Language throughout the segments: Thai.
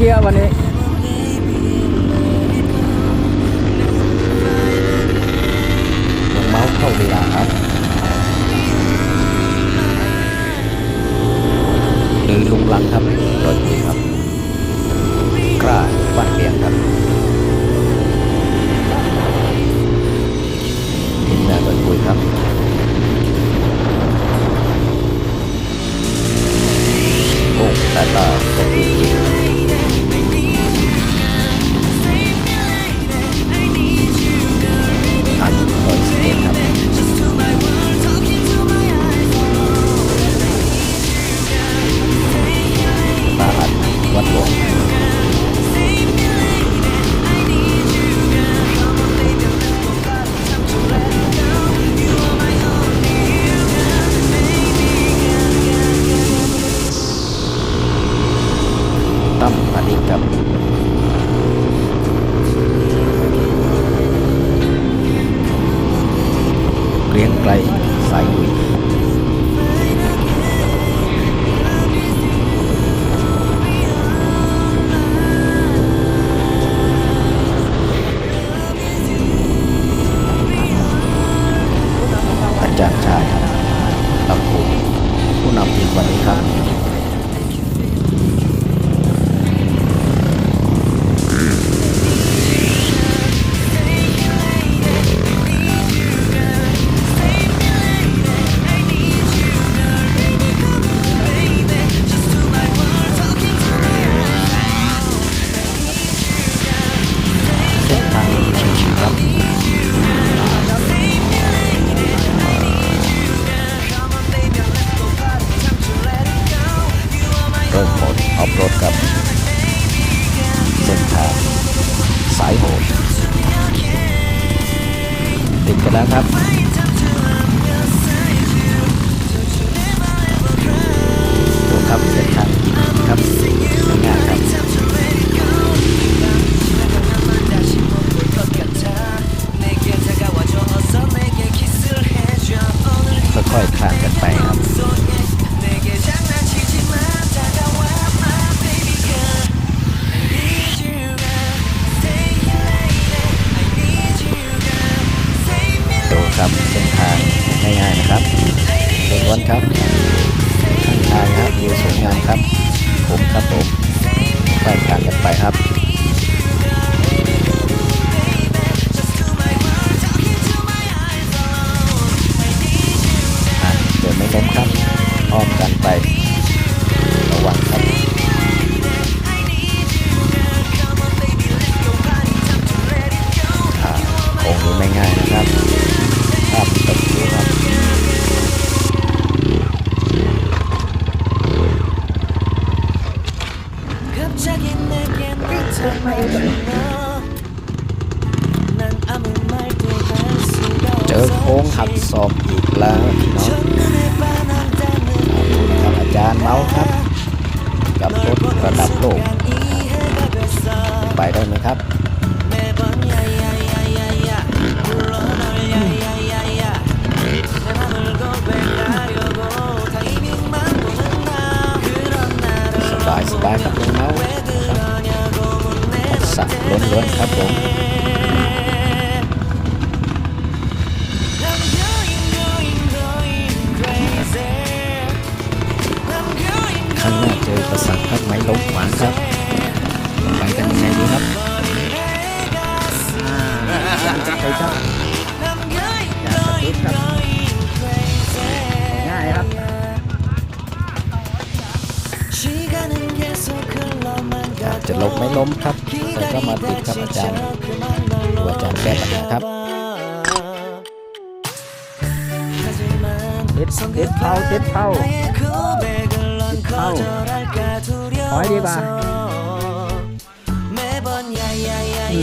บ้าายโหดติดกันแล้วครับ เจอโค้งหักศอกอีกแล้วพี่น้องครับอาจารย์เมาส์ครับ กับรถระดับโลก ไปได้ไหมครับสบายสบายครับ ล้วนครับผม ล้มไม่ล้มครับแต่ก็มาติดครับอาจารย์ดูอาจารย์แก้ปัญหาครับติดติดเท้าติดเท้าเข้าถอยดีกว่าอื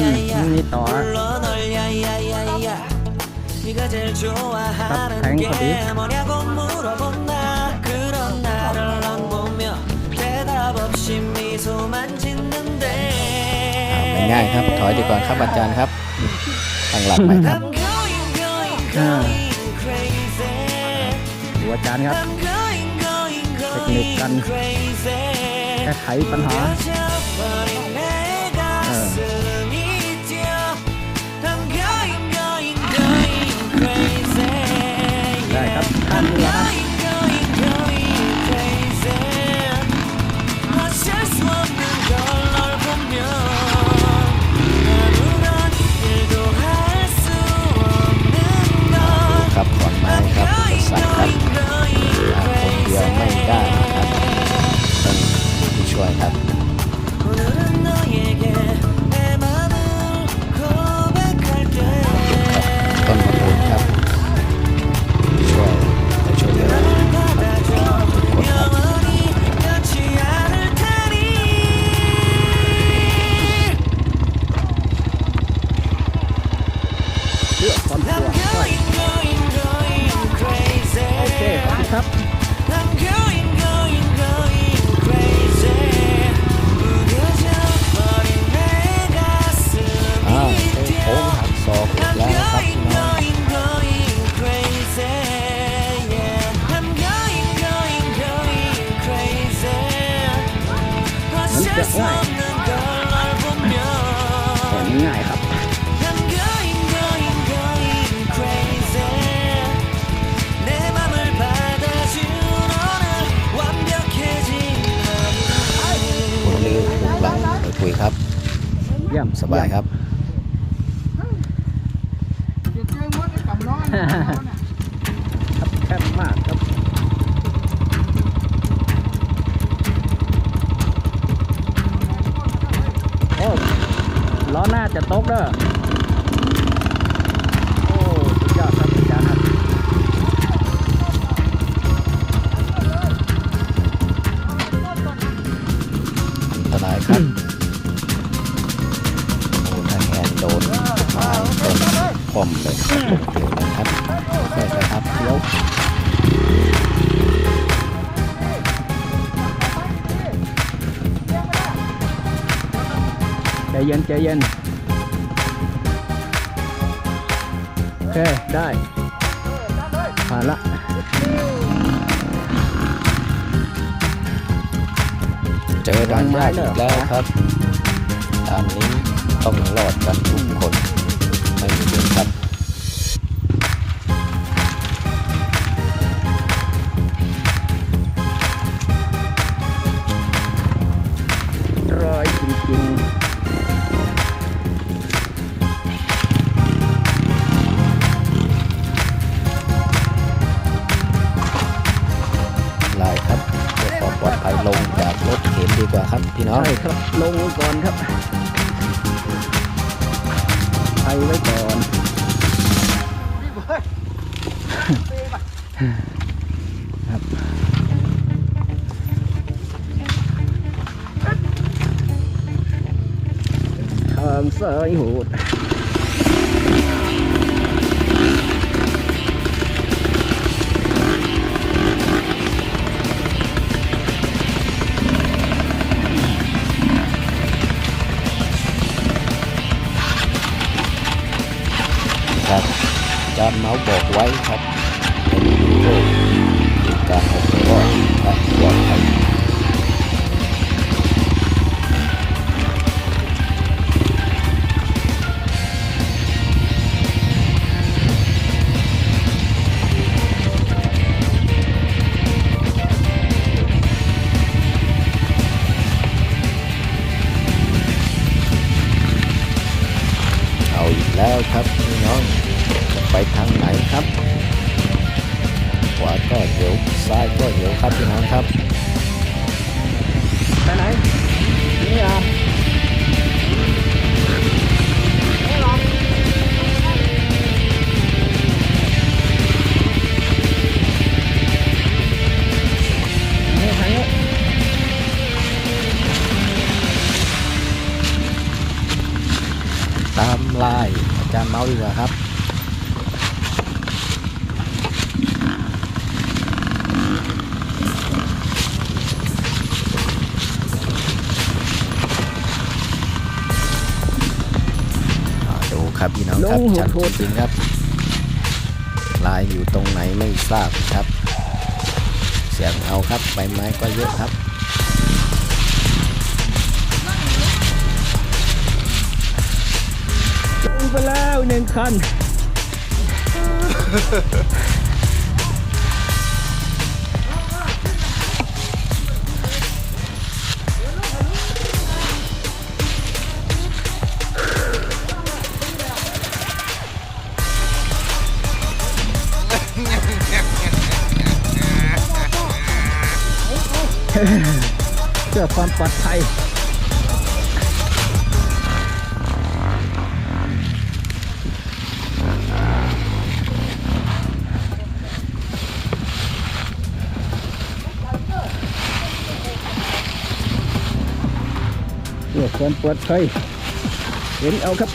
มนี่ต่อครับแทงพอดีอ่า ง่ายครับ ถอยดีก่อนครับอาจารย์ครับตั้งหลักใหม่ครับดูอาจารย์ครับ เทคนิคกันแก้ไขปัญหาเ I'm going, going, crazy. Okay, back up. I'm going, เยี่ยมสบายครับ ครับแคบมากครับโอ้ล้อหน้าจะตกเด้อ นคว่ำเลยนะครับค่อยๆครับเดี๋ยวใจเย็นใจเย็นโอเค ได้ผ่านละเจอด่านยากอีกแล้วครับด่านนี้ต้องรอดกันทุกคน ไม่เดืนครับร้อยจริงลายครับเพื่อความปลอดภัยลงจากรถเข็นดีกว่าครับพี่น้องใช่ครับ ลงก่อนครับ ไทยไว้ก่อนครับทางซ้ายโหด ครับพี่น้องครับลงชัดโหดจริงๆครับ ลายอยู่ตรงไหนไม่ทราบครับ เสียงเอาครับใบไม้ก็เยอะครับลงไปแล้วหนึ่งคัน เพื่อความปลอดภัยเพื่อความปลอดภัยเห็นเอาครับ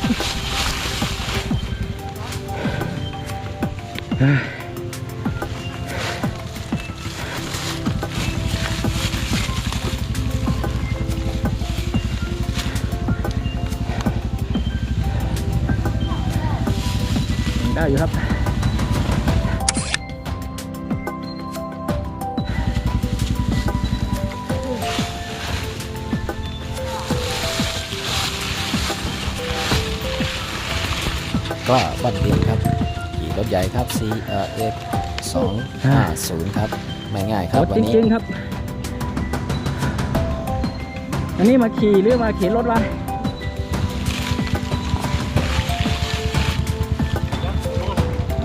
ได้อยู่ครับก็บันเดียวครับขี่รถใหญ่ครับ CRF 250 ครับ ไม่ง่ายครรับถวัจนนี้ริงๆครับ อันนี้มาขี่หรือมาเข็นรถวะ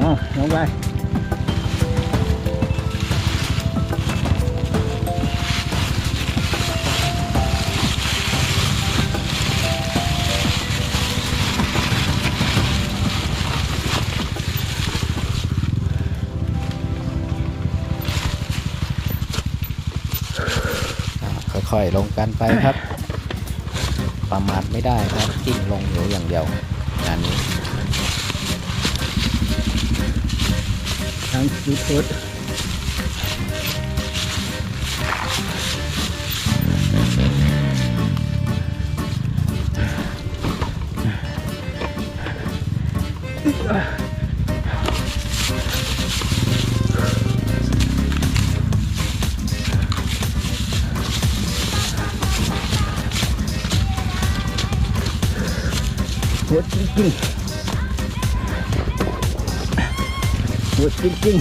อ๋อลงไปค่อยๆลงกันไปครับ ประมาทไม่ได้ครับจิ้งลงอยู่อย่างเดียวงานนี้ ท ดจริ